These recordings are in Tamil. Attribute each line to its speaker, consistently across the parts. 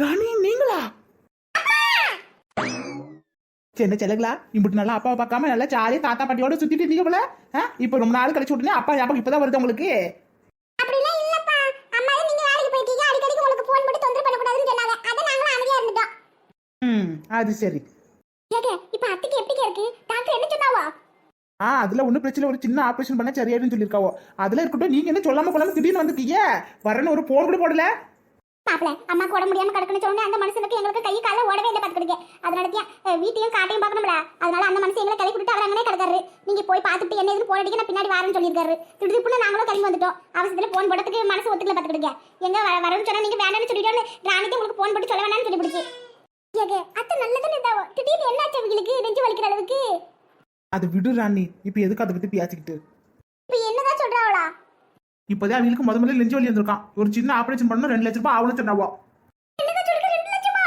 Speaker 1: ராணி நீங்களா? சின்ன செல்லங்களா இப்படி நல்லா அப்பாவை பார்க்காம நல்லா ஜாலியா தாத்தா பாட்டியோட சுத்திட்டு இருந்தீங்க போல? இப்போ ரொம்ப நாள் கழிச்சு விட்டுனே அப்பா ஞாபகம் இப்பதான் வருது உங்களுக்கு.
Speaker 2: அத
Speaker 1: சரி.
Speaker 2: இப்ப அத்தைக்கு எப்படிங்க இருக்கு? டாக்டர் என்ன சொன்னாவா?
Speaker 1: ஆ அதுல ஒன்றும் பிரச்சனை ஒரு சின்ன ஆபரேஷன் பண்ண சரியாயிடும் சொல்லியிருக்காவோ. அதுல இருக்கட்டும் நீங்க என்ன சொல்லாம கொள்ளாம திடீர்னு வந்திருக்கீங்க? வரேன்னு ஒரு போன் கூட போடல.
Speaker 2: மாப்பிள அம்மாக்கு உடம்பு முடியாம கிடக்குன்னு சொன்னே அந்த மனுஷனுக்கு எங்களுக்கு கை கால ஓடவே இல்லை பாத்துக்கிடுங்க. அதனால தான் வீட்டையும் காட்டையும் பார்க்கணும்ல. அதனால அந்த மனுஷன் எங்களை கிளப்பி விட்டு அவர் அங்கனே கிடக்காரு. நீங்க போய் பார்த்துட்டு என்ன எதுன்னு போன் அடிக்க நான் பின்னாடி வரேன்னு சொல்லியிருக்காரு. திடுதிப்புன்னு நாங்களும் கிளம்பி வந்துட்டோம். அவசரத்துல போன் போடுறதுக்கு மனசு ஒத்துக்கல பாத்துக்கிடுங்க. எங்க வர- வரேன்னு சொன்னா நீங்க வேண்டாம்னு சொல்லிட்டோன்னு ராணிக்கு உங்களுக்கு போன் போட்டு சொல்ல வேணாம்னு சொல்லி பிடிச்சி அத்தை நல்லதுன்னு திடீர்னு என்னாச்சு அவங்களுக்கு? நெஞ்சு வலிக்கிற அளவுக்கு.
Speaker 1: அது விடு ராணி. இப்போ எதுக்கு அதை பத்தி பேசிக்கிட்டு?
Speaker 2: இப்ப என்னதான் சொல்றாவளா
Speaker 1: இப்போதான் அவங்களுக்கு முத முதல்ல நெஞ்சு வலி வந்திருக்கான் ஒரு சின்ன ஆபரேஷன் பண்ணணும் ரெண்டு லட்ச ரூபாய்
Speaker 2: ரெண்டு லட்சமா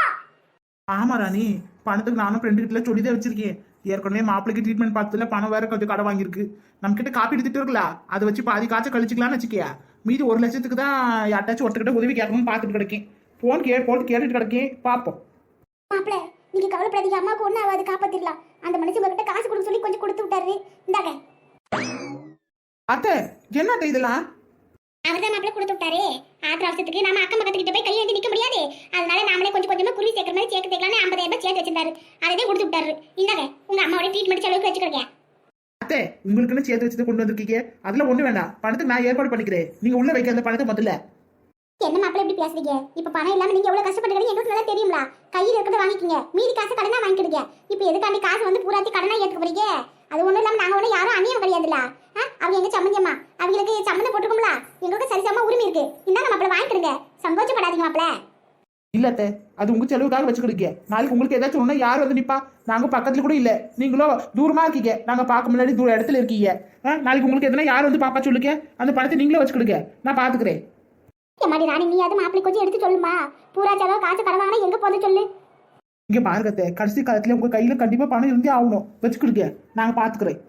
Speaker 1: ஆமா ராணி பணத்துக்கு நானும் ஃப்ரெண்டு கிட்ட சொல்லிதான் வச்சிருக்கேன். ஏற்கனவே மாப்பிளைக்கு ட்ரீட்மெண்ட் பார்த்ததுல பணம் வேற கொஞ்சம் கடை வாங்கியிருக்கு. நம்ம கிட்ட காப்பி எடுத்துட்டு இருக்கல அதை வச்சு பாதி காய்ச்சல் கழிச்சுக்கலாம்னு வச்சுக்கியா. மீதி ஒரு லட்சத்துக்கு தான் யார்ட்டாச்சும் ஒருத்தக்கிட்ட உதவி கேட்கணும்னு பார்த்துட்டு கிடக்கேன். போன் கே போட்டு கேட்டுட்டு கிடக்கேன். பார்ப்போம்.
Speaker 2: மாப்பிள நீங்க கவலைப்படாதீங்க. அம்மாவுக்கு ஒண்ணு ஆகாது. காப்பாத்திடலாம் அந்த மனுஷன் உங்ககிட்ட காசு கொடுக்க சொல்லி கொஞ்சம் கொடுத்து விட்டாரு இந்தாங்க.
Speaker 1: அத்தை என்ன அத்தை இதெல்லாம்?
Speaker 2: அவர் தான் மாப்பிள கொடுத்து விட்டாரு? ஆத்திர அவசரத்துக்கு நாம அக்கம் பக்கத்துக்கிட்ட போய் கையேந்தி நிக்க முடியாது. அதனால நாமளே கொஞ்சம் கொஞ்சமா குருவி சேர்க்கிற மாதிரி சேர்க்க சேர்க்கலாம்னு ஐம்பதாயிரம் ரூபாய் சேர்த்து வச்சிருந்தாரு. அதே கொடுத்து விட்டாரு. இந்தாங்க உங்க அம்மாவோட ட்ரீட்மெண்ட் செலவுக்கு வச்சுக்கிறீங்க.
Speaker 1: அத்தை உங்களுக்குன்னு சேர்த்து வச்சதை கொண்டு வந்திருக்கீங்க? அதுல ஒண்ணு வேண்டாம். பணத்துக்கு நான் ஏற்பாடு பண்ணிக்கிறேன். நீங்க உள்ள வைக்க அந்த பணத்தை முதல்ல.
Speaker 2: என்ன மாப்பிள இப்படி பேசுறீங்க? இப்ப பணம் இல்லாம நீங்க எவ்வளவு கஷ்டப்படுறீங்க எங்களுக்கு நல்லா தெரியும்ல. கையில் இருக்கிறத வாங்கிக்கங்க. மீதி காசு கடனா வாங்கிக்கிடுங்க. இப்ப எதுக்காண்டி காசு வந்து பூராத்தி கடனா ஏத்துக்க போறீங்க? அது ஒண்ணும் இல்லாம நாங்க ஒண்ணும் யாரும் அந்நியம் கிடையாதுல்ல. ஆ? அவங்க எங்க சம்மந்தம்மா அவங்களுக்கு சம்மந்தம் போட்டுருக்கும்ல. எங்களுக்கு சரிசமமா உரிமை இருக்கு. இந்தாங்க மாப்பிள வாங்கிக்கிடுங்க சங்கோச்சப்படாதீங்க மாப்பிள.
Speaker 1: இல்ல அத்தை அது உங்க செலவுக்காக வச்சுக்கிடுங்க. நாளைக்கு உங்களுக்கு ஏதாச்சும் ஒண்ணு யார் வந்து நிப்பா? நாங்க பக்கத்துல கூட இல்ல. நீங்களும் தூரமா இருக்கீங்க. நாங்க பார்க்க முன்னாடி தூர இடத்துல இருக்கீங்க. நாளைக்கு உங்களுக்கு எதனா யார் வந்து பாப்பா சொல்லுங்க? அந்த பணத்தை நீங்களே வச்சுக்கிடுங்க. நான் பாத்துக்கிறேன்.
Speaker 2: எம்மாடி ராணி நீ அது மாப்பிளை கொஞ்சம் எடுத்து சொல்லுமா. பூரா செலவு காசு கடன் வாங்கினா எங்க போறது சொல்லு.
Speaker 1: இங்க பாருங்க கடைசி காலத்துல உங்க கையில கண்டிப்பா பணம் இருந்தே ஆகணும். வச்சுக்கிடுங்க. நாங்க பாத்துக்கிறேன்.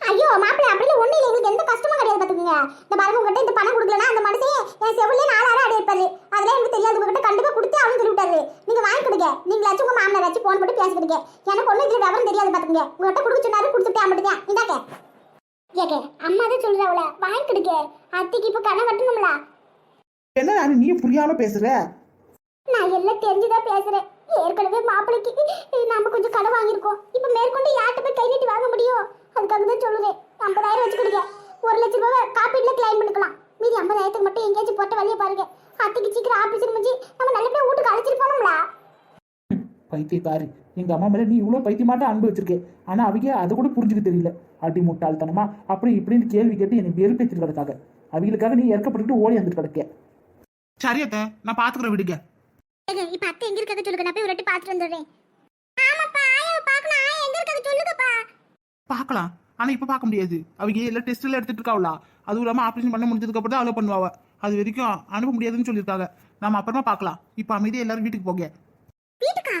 Speaker 2: ஐயோ மாப்பிள அப்படின்னு ஒண்ணு இல்ல. எங்களுக்கு எந்த கஷ்டமும் கிடையாது பாத்துக்கோங்க. இந்த பாருங்க உங்ககிட்ட இந்த பணம் கொடுக்கலனா அந்த மனுஷன் என் செவிலே நாலாயிரம் அடி இருப்பாரு அதெல்லாம் எனக்கு தெரியாது. உங்ககிட்ட கண்டிப்பா கொடுத்து அவன் சொல்லி விட்டாரு. நீங்க வாங்கி கொடுங்க. நீங்களாச்சும் உங்க மாமனார் வச்சு போன் போட்டு பேசிக்கிடுங்க எனக்கு ஒண்ணு இதுல விவரம் தெரியாது பாத்துக்கோங்க. உங்ககிட்ட கொடுக்க சொன்னாரு கொடுத்துட்டே மட்டும் இந்தாக்க ஏகே அம்மா தான் சொல்றாவல வாங்கி கொடுங்க. அத்திக்கு இப்ப கணம் கட்டணும்ல.
Speaker 1: என்ன நானு நீ புரியாம பேசுற?
Speaker 2: நான் எல்லாம் தெரிஞ்சுதான் பேசுறேன். ஏற்கனவே மாப்பிளைக்கு நாம கொஞ்சம் கடன் வாங்கியிருக்கோம். இப்ப மேற்கொண்டு யார்கிட்ட போய் கை நீட்டி வாங்க முடியும்? அதுக்காக தான் சொல்லுறேன். ஐம்பதாயிரம் வச்சு கொடுங்க ஒரு லட்ச ரூபாய் காப்பீட்டுல கிளைம் பண்ணிக்கலாம். மீதி ஐம்பதாயிரத்துக்கு மட்டும் எங்கேயாச்சும் போட்ட வழியை பாருங்க. அத்தைக்கு சீக்கிரம் ஆபீஸ் முடிஞ்சு நம்ம நல்லபடியா வீட்டுக்கு அழைச்சிட்டு போனோம்ல.
Speaker 1: பைத்தியக்காரி எங்க அம்மா மேல நீ இவ்வளவு பைத்தியமாட்ட அன்பு வச்சிருக்கே. ஆனா அவங்க அதை கூட புரிஞ்சுக்க தெரியல. அடி முட்டாள்தனமா அப்படி இப்படின்னு கேள்வி கேட்டு என்னை வெறுப்பேற்றிட்டு கிடக்காங்க. அவங்களுக்காக நீ இறக்கப்பட்டு ஓடி வந்துட்டு கிடக்க. சரி அத்தை நான் பாத்துக்கிறேன் விடுங்க.
Speaker 2: ஏங்க இப்ப அத்தை எங்க இருக்கத சொல்லுங்க? நான் போய் ஒரு வாட்டி பார்த்துட்டு வந்துடுறேன். ஆமாப்பா ஆயாவை பார்க்கணும். ஆயா எங்க இருக்கத சொல்லுங்கப்பா.
Speaker 1: பார்க்கலாம். ஆனா இப்ப பார்க்க முடியாது. அவங்க எல்லா டெஸ்ட் எல்லாம் எடுத்துட்டு இருக்காவளா? அதுவும் இல்லாம ஆபரேஷன் பண்ண முடிஞ்சதுக்கு அப்புறம் தான் அலோ பண்ணுவாவ. அது வரைக்கும் அனுப்ப முடியாதுன்னு சொல்லியிருக்காங்க. நாம அப்புறமா பார்க்கலாம். இப்ப அமைதியா எல்லாரும் வீட்டுக்கு போங்க.
Speaker 2: வீட்டுக்கா?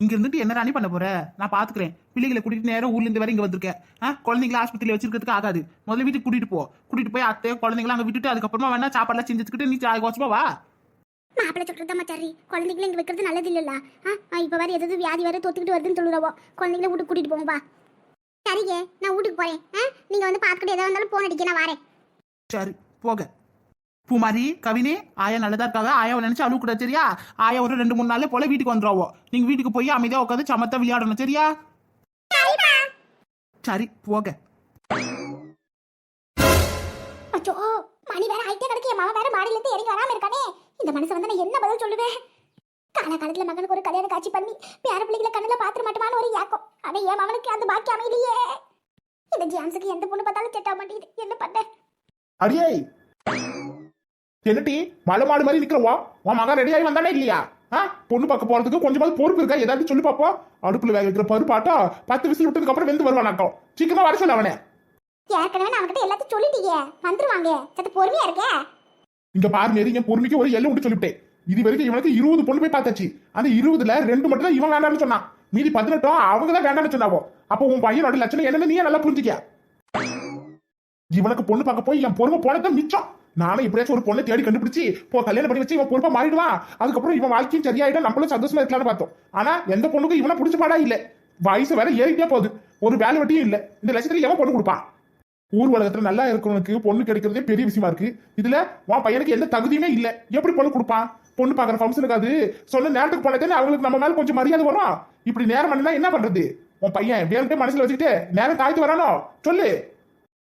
Speaker 1: இங்க இருந்துட்டு என்ன ராணி பண்ண போற? நான் பாத்துக்கிறேன். பிள்ளைகளை கூட்டிட்டு நேரம் ஊர்ல இருந்து வரை இங்க வந்திருக்கேன். குழந்தைங்கள ஆஸ்பத்திரியில வச்சிருக்கிறதுக்கு ஆகாது. முதல்ல வீட்டுக்கு கூட்டிட்டு போ. கூட்டிட்டு போய் அத்தை குழந்தைங்கள அங்க விட்டுட்டு அதுக்கப்புறமா வேணா சாப்பாடுலாம் செஞ்சுக்கிட்டு நீ வா.
Speaker 2: மாப்பிள்ளை சொல்றது மச்சாரி குழந்தைங்களை இங்க வைக்கிறது நல்லது இல்லல்ல ஆ இப்ப வேற எதாவது வியாதி வேற தொத்துக்கிட்டு வருதுன்னு சொல்லுறவோ குழந்தைங்கள வீட்டுக்கு கூட்டிட்டு போங்க வா. சரிங்க நான் வீட்டுக்கு போறேன். ஆ நீங்க வந்து பார்த்துக்கிட்டு எதாவது இருந்தாலும் போன் அடிக்க நான் வரேன்.
Speaker 1: சரி போக. பூமாரி கவினே ஆயா நல்லதா இருக்காங்க ஆயாவை நினைச்சு அழுவ கூடாது சரியா? ஆயா ஒரு ரெண்டு மூணு நாள்ல போல வீட்டுக்கு வந்துருவோ நீங்க வீட்டுக்கு போய் அமைதியா உட்காந்து சமத்தா விளையாடணும் சரியா? சரி போக.
Speaker 2: அச்சோ மணி வேற ஆயிட்டே கிடக்கு. என் மகன் வேற மாடியில இருந்து இறங்கி வராம இருக்கானே. இந்த மனசு வந்து நான் என்ன பதில் சொல்லுவேன்? காலகாலத்துல மகனுக்கு ஒரு கல்யாண காட்சி பண்ணி பேர பிள்ளைகளை கண்ணுல பாத்துற மாட்டோமான்னு ஒரு ஏக்கம். ஆனா என் மகனுக்கு அந்த பாக்கி அமையலையே? இந்த ஜான்ஸுக்கு எந்த பொண்ணு பார்த்தாலும் செட் ஆக மாட்டேங்குது. என்ன பண்ண?
Speaker 1: அடியே! என்னட்டி மலை மாடு மாதிரி நிக்கிறவா? உன் மகன் ரெடி ஆகி வந்தானே இல்லையா? ஆ? பொண்ணு பார்க்க போறதுக்கு கொஞ்சமாவது பொறுப்பு இருக்கா? ஏதாவது சொல்லி பாப்போம் அடுப்புல வேக வைக்கிற பருப்பாட்டா பத்து விசில் விட்டதுக்கு அப்புறம் வெந்து வருவானாக்கம் சீக்கிரமா வர சொல்ல அவனை.
Speaker 2: ஏற்கனவே நான் அவன்கிட்ட எல்லாத்தையும் சொல்லிட்டீங்க வந்துருவாங்க. சத்து பொறுமையா இருக்கே.
Speaker 1: இங்க பாரு மேரி என் பொறுமைக்கு ஒரு எல்லை விட்டு சொல்லிவிட்டேன். இது வரைக்கும் இவனுக்கு இருபது பொண்ணு போய் பார்த்தாச்சு. அந்த இருபதுல ரெண்டு மட்டும் தான் இவன் வேண்டாம்னு சொன்னான். மீதி பதினெட்டும் அவங்க தான் வேண்டாம்னு சொன்னாவோ. அப்போ உன் பையனோட லட்சணம் என்னன்னு நீயே நல்லா புரிஞ்சுக்கியா? இவனுக்கு பொண்ணு பார்க்க போய் என் பொறுமை போனதான் மிச்சம். நானும் எப்படியாச்சும் ஒரு பொண்ணை தேடி கண்டுபிடிச்சு போ கல்யாணம் பண்ணி வச்சு இவன் பொறுப்பா மாறிடுவான் அதுக்கப்புறம் இவன் வாழ்க்கையும் சரியாயிடும். நம்மளும் சந்தோஷமா இருக்கலாம்னு பார்த்தோம். ஆனா எந்த பொண்ணுக்கும் இவனை பிடிச்ச பாடா இல்ல. வயசு வேற ஏறிட்டே போகுது. ஒரு வேலை வட்டியும் இல்ல. இந்த லட்சத்துல எவன் பொண்ணு கொடுப்பான்? ஊர் உலகத்துல நல்லா இருக்கிறவனுக்கு பொண்ணு கிடைக்கிறதே பெரிய விஷயமா இருக்கு. இதுல உன் பையனுக்கு எந்த தகுதியுமே இல்ல. எப்படி பொண்ணு கொடுப்பான்? பொண்ணு பாக்குற ஃபங்க்ஷனுக்கு அது. சொன்ன நேரத்துக்கு போனதே அவங்களுக்கு நம்ம மேல கொஞ்சம் மரியாதை வரும். இப்படி நேரம் பண்ணா என்ன பண்றது? உன் பையன் வேணுட்டே மனசுல வச்சுக்கிட்டு நேரம் தாழ்த்து வரானோ? சொல்லு.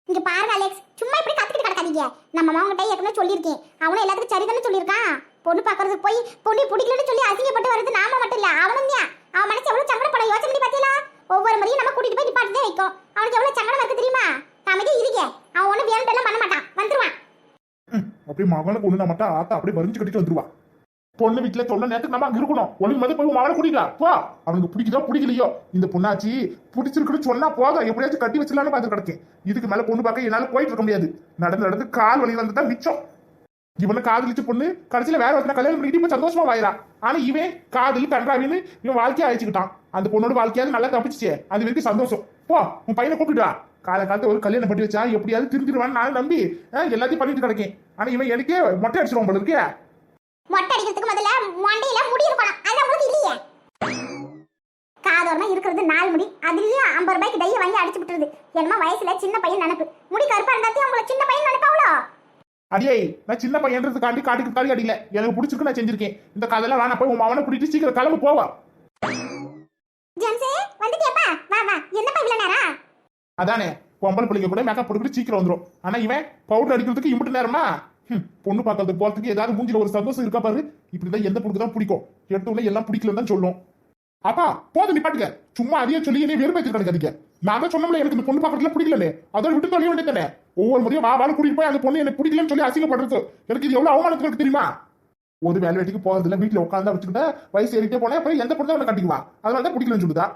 Speaker 2: இங்க பாருங்க அலெக்ஸ். சும்மா இப்படி கத்துக்கிட்டு கிடக்காதீங்க. நம்ம மாவங்கிட்ட ஏற்கனவே சொல்லியிருக்கேன். அவனும் எல்லாத்துக்கும் சரிதானே சொல்லியிருக்கான். பொண்ணு பார்க்கறதுக்கு போய் பொண்ணு பிடிக்கலன்னு சொல்லி அசிங்கப்பட்டு வருது நாம மட்டும் இல்ல அவனும் தான். அவன் மனசு எவ்வளவு சங்கடப்பட யோசனை பண்ணி பாத்தீங்களா ஒவ்வொரு முறையும் நம்ம கூட்டிட்டு போய் நிப்பாட்டி வைக்கும் அவனுக்கு எவ்வளவு சங்கடம் இருக்கு தெரியுமா? அமைதி இருக்கே. அவன் ஒண்ணு வேணுட்டெல்லாம் பண்ண மாட்டான். வந்துருவான்.
Speaker 1: அப்படியே மகனுக்கு ஒண்ணு மட்டும் ஆத்தா அப்படியே வரிஞ்சு கட்டிட்டு வந்துருவான் பொண்ணு வீட்டுல சொன்ன நேரத்துக்கு நம்ம அங்க இருக்கணும். ஒழுங்கு மாதிரி போய் உன் கூட்டிக்கலாம் கூட்டிட்டா போ. அவனுக்கு பிடிக்குதோ பிடிக்கலையோ. இந்த பொண்ணாச்சி பிடிச்சிருக்குன்னு சொன்னா போதும். எப்படியாச்சும் கட்டி வச்சிடலாம்னு பார்த்து கிடக்கேன். இதுக்கு மேல பொண்ணு பார்க்க என்னால போயிட்டு இருக்க முடியாது. நடந்து நடந்து கால் வலி வந்து தான் மிச்சம். இவனை காதலிச்சு பொண்ணு கடைசியில வேற ஒருத்தன கல்யாணம் பண்ணிட்டு இப்ப சந்தோஷமா வாயிரா ஆனா இவன் காதல் கன்றாவின்னு இவன் வாழ்க்கையை அழைச்சிக்கிட்டான். அந்த பொண்ணோட வாழ்க்கையாவது நல்லா தப்பிச்சுச்சே. அது வரைக்கும் சந்தோஷம். போ உன் பையனை கூப்பிட்டுடா வா காலை காலத்தை ஒரு கல்யாணம் பண்ணி வச்சா எப்படியாவது திருந்திடுவான்னு நான் நம்பி எல்லாத்தையும் பண்ணிட்டு கிடக்கேன் ஆனா இவன் எனக்கே மொட்டை அடிச்சிருவான் போல இருக்கே.
Speaker 2: மொட்டை அடிக்கிறதுக்கு முதல்ல மண்டையில முடி இருக்கணும். அது உங்களுக்கு இல்லையே. காதோரமா இருக்கிறது நாலு முடி. அதுலயும் ஐம்பது ரூபாய்க்கு டைய வாங்கி அடிச்சு விட்டுருது. என்னமோ வயசுல சின்ன பையன் நினைப்பு. முடி கருப்பா இருந்தாத்தையும் உங்களை சின்ன பையன் நினைப்பாவளோ
Speaker 1: அடியே நான் சின்ன பையன்றதுக்காண்டி காட்டுக்கு தாடி அடியில எனக்கு பிடிச்சிருக்கு நான் செஞ்சிருக்கேன். இந்த கதையெல்லாம் வேணா போய் உன் அவனை கூட்டிட்டு சீக்கிரம் கிளம்பு போவா.
Speaker 2: ஜெம்ஸே வந்துட்டியாப்பா? வா வா. என்னப்பா இவ்வளவு நேரம்?
Speaker 1: அதானே பொம்பளை பிள்ளைங்க கூட மேக்கப் போட்டுக்கிட்டு சீக்கிரம் வந்துடும் ஆனா இவன் பவுடர் அடிக்கிறதுக்கு இம்பிட்டு நேரமா பொண்ணு பார்க்கறதுக்கு போறதுக்கு ஏதாவது மூஞ்சில ஒரு சந்தோஷம் இருக்கா பாரு. இப்படிதான் எந்த பொண்ணுக்கு தான் பிடிக்கும். எடுத்த எல்லாம் பிடிக்கலன்னு தான் சொல்லும். அப்பா போதும் நிப்பாட்டுங்க. சும்மா அதையே சொல்லி என்னை வெறுப்பேற்றி கிடைக்காதீங்க. நான் தான் சொன்னோம்ல எனக்கு இந்த பொண்ணு பார்க்கறதுல பிடிக்கலனே அதோட விட்டு தொலைய வேண்டியதானே ஒவ்வொரு முறையும் வா வாழ கூட்டிட்டு போய் அந்த பொண்ணு எனக்கு பிடிக்கலன்னு சொல்லி அசிங்கப்படுறது. எனக்கு இது எவ்வளவு அவமானத்துக்கு இருக்கு தெரியுமா? ஒரு வேலை வெட்டிக்கு போறது வீட்டுல உட்காந்தா வச்சுக்கிட்டா வயசு ஏறிட்டே போனேன் அப்புறம் எந்த பொண்ணு அவனை கட்டிக்குவா? அதனால தான் பிடிக்கலன்னு சொல்லுதா?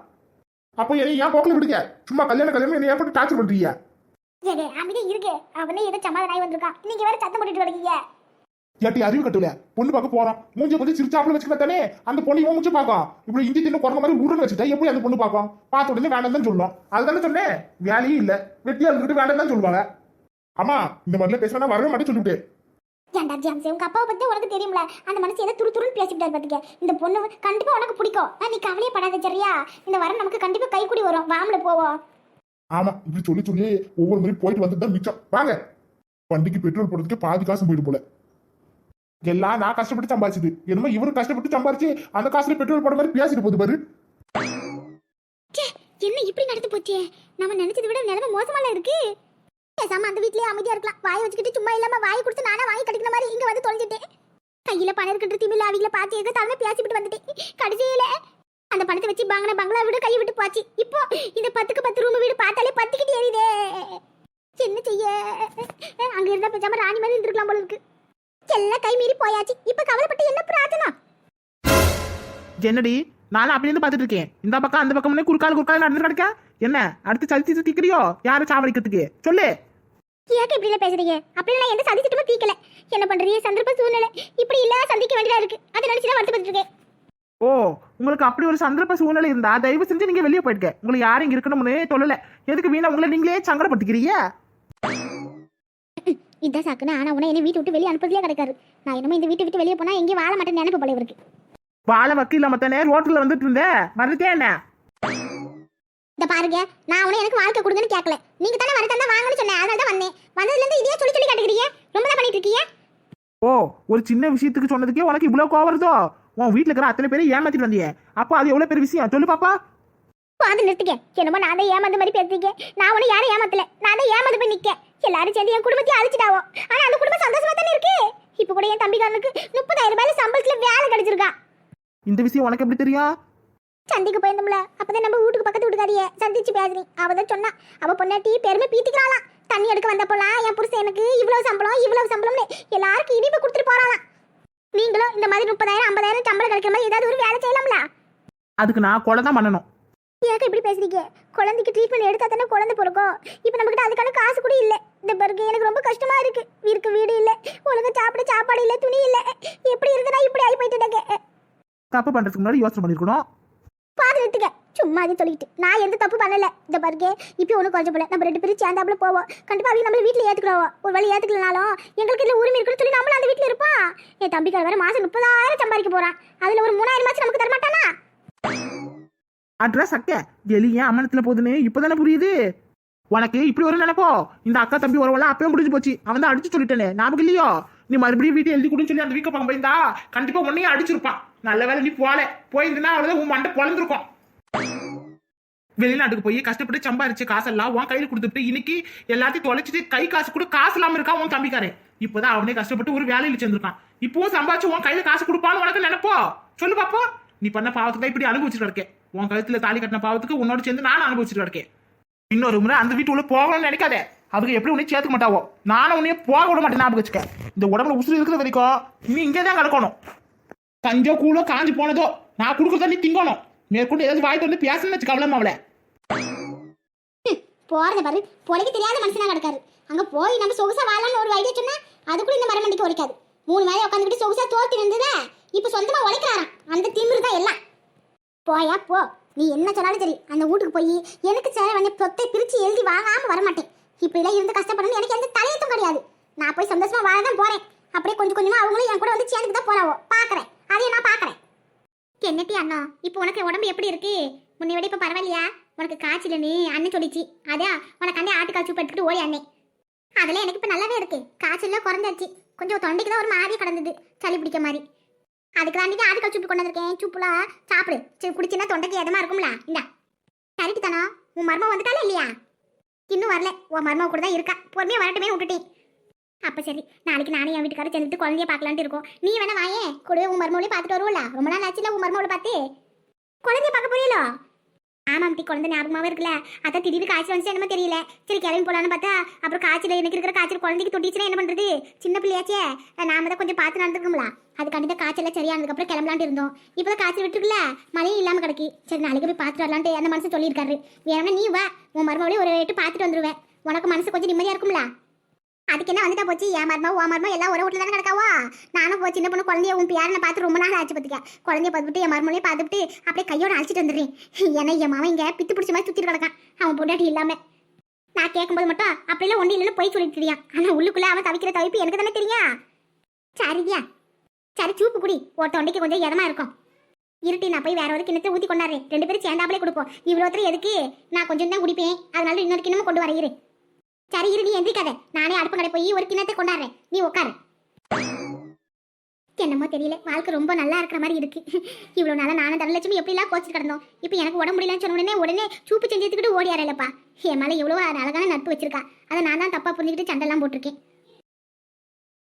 Speaker 1: அப்போ என்னை ஏன் போக்கல விடுங்க? சும்மா கல்யாணம் கல்யாணம் என்ன ஏன் போட்டு டார்ச்சர் பண்றீங்க?
Speaker 2: ஏங்க அமைதி இருக்கு அவனே ஏதோ சமாதானம் வந்திருக்கான். நீங்க வேற சத்தம் போட்டுட்டு கிடக்கீங்க.
Speaker 1: ஏட்டி அறிவு கட்டல. பொண்ணு பார்க்க போறோம் மூஞ்சி கொஞ்சம் சிரிச்சாப்புல வச்சுக்கிட்டா தானே? அந்த பொண்ணு இவன் மூஞ்சி பார்க்கும் இப்படி இஞ்சி தின்னு குறைந்த மாதிரி உருன்னு வச்சுட்டா எப்படி அந்த பொண்ணு பார்க்கும் பார்த்த உடனே வேண்டாம் தான் சொல்லணும் அதுதானே சொன்னேன். வேலையும் இல்ல. வெட்டியா இருந்துட்டு வேண்டாம் தான் சொல்லுவாங்க. அம்மா இந்த மாதிரிலாம் பேசுனா வரவே மாட்டேன் சொல்லிவிட்டேன்.
Speaker 2: ஏன்டா ஜாம்ஸ் உங்க அப்பாவை பத்தி உனக்கு தெரியும்ல? அந்த மனசு ஏதோ துரு துருன்னு பேசிக்கிட்டாரு பாத்துக்க. இந்த பொண்ணு கண்டிப்பா உனக்கு பிடிக்கும். நீ கவலையே படாத சரியா? இந்த வாரம் நமக்கு கண்டிப்பா கைக்கூடி வரும். வாமல போவோம்.
Speaker 1: ஆமா இப்படி சொல்லி சொல்லி ஒவ்வொரு முறை போயிட்டு வந்து தான் மிச்சம். வாங்க. வண்டிக்கு பெட்ரோல் போடுறதுக்கு பாதி காசு போயிட்டு போல. எல்லாம் நான் கஷ்டப்பட்டு சம்பாதிச்சது என்னமோ இவரு கஷ்டப்பட்டு சம்பாரிச்சு அந்த காசுல பெட்ரோல் போட மாதிரி பேசிட்டு போகுது பாரு.
Speaker 2: என்ன இப்படி நடந்து போச்சே? நம்ம நினைச்சதை விட நிலைமை மோசமால இருக்கு. பேசாம அந்த வீட்லயே அமைதியா இருக்கலாம். வாய் வச்சுக்கிட்டு சும்மா இல்லாம வாய் கொடுத்து நானா வாய் கடிக்கிற மாதிரி இங்க வந்து தொலைஞ்சிட்டேன். கையில பணம் இருக்கின்ற திமில அவங்கள பார்த்து எங்க தலைமை பேசிவிட்டு வந்துட்டேன். கடைசியில அந்த பணத்தை வச்சு பாங்கின பங்களா வீடு கை விட்டு போச்சு. இப்போ இந்த பத்துக்கு பத்து ரூம் வீடு பார்த்தாலே பத்துக்கிட்டு ஏறிதே என்ன செய்ய? அங்க இருந்தா பேசாம ராணி மாதிரி இருந்திருக்கலாம் போல இருக்கு. எல்லாம் கை மீறி போயாச்சு. இப்ப கவலைப்பட்டு என்ன பிரார்த்தனா?
Speaker 1: என்னடி? நானும் அப்படி இருந்து பார்த்துட்டு இருக்கேன். இந்த பக்கம் அந்த பக்கம்னே குறுக்கால் குறுக்கால் நடந்து கிடக்க? என்ன? அடுத்து சலிச்சு சுத்திக்கிறியோ யாரை சாவடிக்கிறதுக்கு? சொல்லு.
Speaker 2: ஏக்க இப்படி எல்லாம் பேசுறீங்க? அப்படி நான் எந்த சந்திச்சிட்டுமே தீக்கல. என்ன பண்றீங்க சந்தர்ப்ப சூழ்நிலை. இப்படி இல்ல சந்திக்க வேண்டியதா இருக்கு. அதை நினைச்சு தான் வருத்தப்பட்டு இருக்கேன்
Speaker 1: ஓ உங்களுக்கு அப்படி ஒரு சந்தர்ப்ப சூழ்நிலை இருந்தா தயவு செஞ்சு நீங்க வெளியே போயிடுங்க. உங்களுக்கு யாரும் இங்க இருக்கணும்னு சொல்லல. எதுக்கு வீணா உங்களை நீங்களே சங்கடப்படுத்திக்கிறீங்க?
Speaker 2: இதான் சாக்குன்னு ஆனா உன என்ன வீட்டு விட்டு வெளியே அனுப்புறதுலயே கிடக்காரு. நான் என்னமோ இந்த வீட்டை விட்டு வெளியே போனா எங்கேயும் வாழ மாட்டேன்னு நினைப்பு போல இருக்கு
Speaker 1: வாழை வக்கு இல்லாம தானே ரோட்ல வந்துட்டு இருந்தேன் மறந்துட்டே என்ன?
Speaker 2: இந்த பாருங்க நான் உன எனக்கு வாழ்க்கை கொடுங்கன்னு கேட்கல நீங்க தானே வர தந்தா வாங்கன்னு சொன்னேன் அதனால தான் வந்தேன் வந்ததுல இருந்து இதே சொல்லி சொல்லி காட்டுக்கிறீங்க ரொம்ப தான் பண்ணிட்டு இருக்கீங்க
Speaker 1: ஓ ஒரு சின்ன விஷயத்துக்கு சொன்னதுக்கே உனக்கு இவ்வளவு கோவம் வருதோ? உன் வீட்டுல இருக்கிற அத்தனை பேரும் ஏமாத்திட்டு வந்தியே. அப்போ அது எவ்வளவு பெரிய விஷயம்? சொல்லு பாப்பா.
Speaker 2: பாது நிறுத்திக்க. என்னமோ நான் தான் ஏமாந்த மாதிரி பேசுறீங்க நான் உன யாரும் ஏமாத்தல. நான் தான் ஏமாந்து போய் நிக்க எல்லாரும் சேர்ந்து என் குடும்பத்தையும் அழிச்சிட்டாவோ? ஆனா அந்த குடும்பம் சந்தோஷமா தானே இருக்கு? இப்ப கூட என் தம்பிக்காரனுக்கு முப்பதாயிரம் ரூபாயில சம்பளத்துல வேலை கிடைச்சிருக்கா.
Speaker 1: இந்த விஷயம் உனக்கு எப்படி தெரியும்?
Speaker 2: சந்திக்கு போயிருந்தோம்ல. அப்பதான் நம்ம வீட்டுக்கு பக்கத்து வீட்டுக்காரியே சந்திச்சு பேசுறீ அவ தான் சொன்னா அவ பொண்டாட்டி பெருமை பீத்திக்கிறாளாம். தண்ணி எடுக்க வந்தப்போலாம் என் புருஷன் எனக்கு இவ்வளவு சம்பளம் இவ்வளவு சம்பளம்னு எல்லாருக்கும் இனிப்பு கொடுத்துட்டு போறாளாம். நீங்களும் இந்த மாதிரி முப்பதாயிரம் ஐம்பதாயிரம் சம்பளம் கிடைக்கிற மாதிரி ஏதாவது ஒரு வேலை செய்யலாம்ல?
Speaker 1: அதுக்கு நான் கொலை தான் பண்ணணும்.
Speaker 2: ஏக்க இப்படி பேசுறீங்க? குழந்தைக்கு ட்ரீட்மெண்ட் எடுத்தா தானே குழந்தை பிறக்கும். இப்போ நம்மகிட்ட அதுக்கான காசு கூட இல்ல. இந்த பிறகு எனக்கு ரொம்ப கஷ்டமா இருக்கு. வீருக்கு வீடு இல்ல ஒழுங்கா சாப்பிட சாப்பாடு இல்ல துணி இல்ல. எப்படி இருந்தா இப்படி ஆகி போயிட்டு
Speaker 1: தப்பு பண்றதுக்கு முன்னாடி யோசனை பண்ணிருக்கணும்.
Speaker 2: பாத்து அது சொல்லிட்டு நான் எந்த தப்பு பண்ணல. இந்த பாருங்க இப்போ ஒன்றும் கொஞ்சம் போல. நம்ம ரெண்டு பேரும் சேர்ந்தாப்புல போவோம். கண்டிப்பா அவங்க நம்மள வீட்டில் ஏத்துக்கிறோம் ஒரு வழி ஏத்துக்கலனாலும் எங்களுக்கு இதுல உரிமை இருக்குன்னு சொல்லி நம்மளும் அந்த வீட்டில் இருப்போம். என் தம்பிக்கார வேற மாசம் முப்பதாயிரம் சம்பாதிக்க போறான். அதுல ஒரு மூணாயிரம் மாசம் நமக்கு தர அட்ரா
Speaker 1: அட்ரஸ் அக்க எலி ஏன் போகுதுன்னு இப்பதானே புரியுது? உனக்கு இப்படி ஒரு நினைப்போ? இந்த அக்கா தம்பி உறவெல்லாம் அப்பயும் முடிஞ்சு போச்சு. அவன் தான் அடிச்சு சொல்லிட்டேனே. ஞாபகம் இல்லையோ? நீ மறுபடியும் வீட்டை எழுதி கொடுன்னு சொல்லி அந்த வீக்க பக்கம் போயிருந்தா கண்டிப்பா உன்னையும் அடிச்சிருப்பான். நல்ல வேலை நீ போல போயிருந்தா அவ்வளவுதான் உன் மண்டை பொழந்திருக்கும். வெளிநாட்டுக்கு போய் கஷ்டப்பட்டு சம்பாரிச்சு காசெல்லாம் உன் கையில் கொடுத்துட்டு இன்னைக்கு எல்லாத்தையும் தொலைச்சிட்டு கை காசு கூட காசு இல்லாம இருக்கான் உன் தம்பிக்காரே இப்போதான் அவனே கஷ்டப்பட்டு ஒரு வேலையில சேர்ந்திருக்கான். இப்பவும் சம்பாதிச்சு உன் கையில காசு கொடுப்பான்னு உனக்கு நினைப்போ? சொல்லு பாப்போ நீ பண்ண பாவத்துக்கு இப்படி அனுபவிச்சுட்டு இருக்கேன் உன் கழுத்துல தாலி கட்டின பாவத்துக்கு உன்னோட சேர்ந்து நானும் அனுபவிச்சுட்டு இருக்கேன் இன்னொரு முறை அந்த வீட்டுக்குள்ள போகணும்னு நினைக்காத. அதுக்கு எப்படி உன்னை சேர்த்துக்க மாட்டாவோ? நானும் உன்னைய போக விட மாட்டேன் ஞாபகம் வச்சுக்க. இந்த உடம்புல உசுறு இருக்கிற வரைக்கும். நீ இங்கே தான் கிடக்கணும். கஞ்சோ கூழோ காஞ்சி போனதோ நான் கொடுக்குறத நீ திங்கணும். மேற்கொண்டு ஏதாவது வாய்ப்பு வந்து பேசணும்னு வச்சு கவலை அவளை.
Speaker 2: போறத பாரு. பொழைக்க தெரியாத மனுஷனா கிடக்காரு. அங்க போய் நம்ம சொகுசா வாழலாம்னு ஒரு ஐடியா சொன்னா அது கூட இந்த மரமண்டிக்கு உழைக்காது மூணு வேலை உட்காந்துக்கிட்டு சொகுசா தோத்தி நின்றுதே இப்ப சொந்தமா உழைக்கிறாராம். அந்த திமிரு தான் எல்லாம். போயா போ. நீ என்ன சொன்னாலும் சரி அந்த வீட்டுக்கு போய் எனக்கு சேர வந்து சொத்தை பிரிச்சு எழுதி வாங்காம வரமாட்டேன். இப்படி எல்லாம் இருந்து கஷ்டப்படணும் எனக்கு எந்த தலையத்தும் கிடையாது. நான் போய் சந்தோஷமா வாழ தான் போறேன். அப்படியே கொஞ்சம் கொஞ்சமா அவங்களும் என் கூட வந்து சேர்ந்துட்டு தான் போறாவோ. பாக்குறேன். அதையும் நான் பாக்குறேன். என்னட்டி அண்ணா இப்போ உனக்கு உடம்பு எப்படி இருக்கு? முன்னை விட இப்போ பரவாயில்லையா? உனக்கு காய்ச்சலுன்னு அண்ணன் சொல்லிச்சு. அதான் உனக்கு அண்ணே ஆட்டு காய்ச்சி எடுத்துக்கிட்டு ஓடி அண்ணே. அதெல்லாம் எனக்கு இப்போ நல்லாவே இருக்கு. காய்ச்சல்லாம் குறைஞ்சாச்சு. கொஞ்சம் தொண்டைக்கு தான் ஒரு மாதிரி கிடந்தது. சளி பிடிக்க மாதிரி. அதுக்கு தாண்டி ஆட்டு காய்ச்சி கொண்டு வந்திருக்கேன். சூப்புலாம் சாப்பிடு. சரி குடிச்சுன்னா தொண்டைக்கு எதமா இருக்கும்ல. இந்தா. சரிட்டு தானோ? உன் மர்மம் வந்துட்டாலே இல்லையா? இன்னும் வரல. உன் மர்மம் கூட தான் இருக்கா. பொறுமையாக வரட்டுமே விட்டுட்டேன். அப்போ சரி நாளைக்கு நானே என் வீட்டுக்காரர் சேர்ந்துட்டு குழந்தைய பார்க்கலான்ட்டு இருக்கோம். நீ வேணா வாயே கூடவே உன் மர்மவளையும் பார்த்துட்டு வருவோம்ல. ரொம்ப நாள் ஆச்சுல உன் மர்மவளை பார்த்து. குழந்தைய பார்க்க புரியலோ ஆமாம் டி குழந்தை ஞாபகமாகவே இருக்குல்ல. அதான் திடீர்னு காய்ச்சல் வந்துச்சு என்னமோ தெரியல. சரி கிளம்பி போலான்னு பார்த்தா அப்புறம் காய்ச்சல் எனக்கு இருக்கிற காய்ச்சல் குழந்தைக்கு தொட்டிச்சுன்னா என்ன பண்றது? சின்ன பிள்ளையாச்சே. நாம தான் கொஞ்சம் பார்த்து நடந்துக்கோங்களா அதுக்காண்டி தான் காய்ச்சல் சரியானதுக்கப்புறம் கிளம்பலான்ட்டு இருந்தோம். இப்போ தான் காய்ச்சல் விட்டுருக்குல்ல. மழையும் இல்லாமல் கிடக்கு. சரி நாளைக்கு போய் பார்த்துட்டு வரலான்ட்டு அந்த மனசு சொல்லியிருக்காரு. வேணும்னா நீ வா. உன் மறுபடியும் ஒரு ரேட்டு பார்த்துட்டு வந்துருவேன். உனக்கு மனசு கொஞ்சம் நிம்மதியாக இருக்கும்ல. அதுக்கு என்ன வந்துட்டா போச்சு? என் மருமா உன் மருமா எல்லாம் ஒரே வீட்டில் தானே கிடக்காவா? நானும் போய் சின்ன பொண்ணு குழந்தைய உன் பேரனை பார்த்து ரொம்ப நாள் ஆச்சு பார்த்துக்க குழந்தைய பார்த்துட்டு என் மருமலையும் பார்த்துட்டு அப்படியே கையோட அழைச்சிட்டு வந்துடுறேன். ஏன்னா என் மாவன் இங்கே பித்து பிடிச்ச மாதிரி சுற்றிட்டு கிடக்கான். அவன் பொண்டாட்டி இல்லாமல் நான் கேட்கும்போது மட்டும் அப்படிலாம் ஒன்றும் இல்லைன்னு போய் சொல்லிட்டு தெரியா ஆனால் உள்ளுக்குள்ளே அவன் தவிக்கிற தவிப்பு எனக்கு தானே தெரியா? சரியா? சரி சூப்பு குடி. ஓட்ட தொண்டைக்கு கொஞ்சம் இடமா இருக்கும். இருட்டி நான் போய் வேற ஒரு கிணத்தை ஊற்றி கொண்டாடுறேன். ரெண்டு பேரும் சேர்ந்தாப்புலே கொடுப்போம். இவ்வளோ ஒருத்தர் எதுக்கு? நான் கொஞ்சம் தான் குடிப்பேன். அதனால இன்னொரு கிணமும் கொண்டு வரையிறேன். சரி இரு நீ எந்திரிக்காத. நானே அடுப்பு கடை போய் ஒரு கிணத்தை கொண்டாடுறேன். நீ உட்காரு என்னமோ தெரியல. வாழ்க்கை ரொம்ப நல்லா இருக்கிற மாதிரி இருக்கு. இவ்வளோ நாளா நானும் தனலட்சுமி எப்படிலாம் கோச்சிட்டு கிடந்தோம். இப்போ எனக்கு உடம்பு முடியலன்னு சொன்ன உடனே உடனே சூப்பு செஞ்சு எடுத்துக்கிட்டு ஓடியாரலப்பா என் மேலே எவ்வளோ அழகான நட்பு வச்சிருக்கா. அதை நான் தான் தப்பா புரிஞ்சுக்கிட்டு சண்டைலாம் போட்டிருக்கேன்.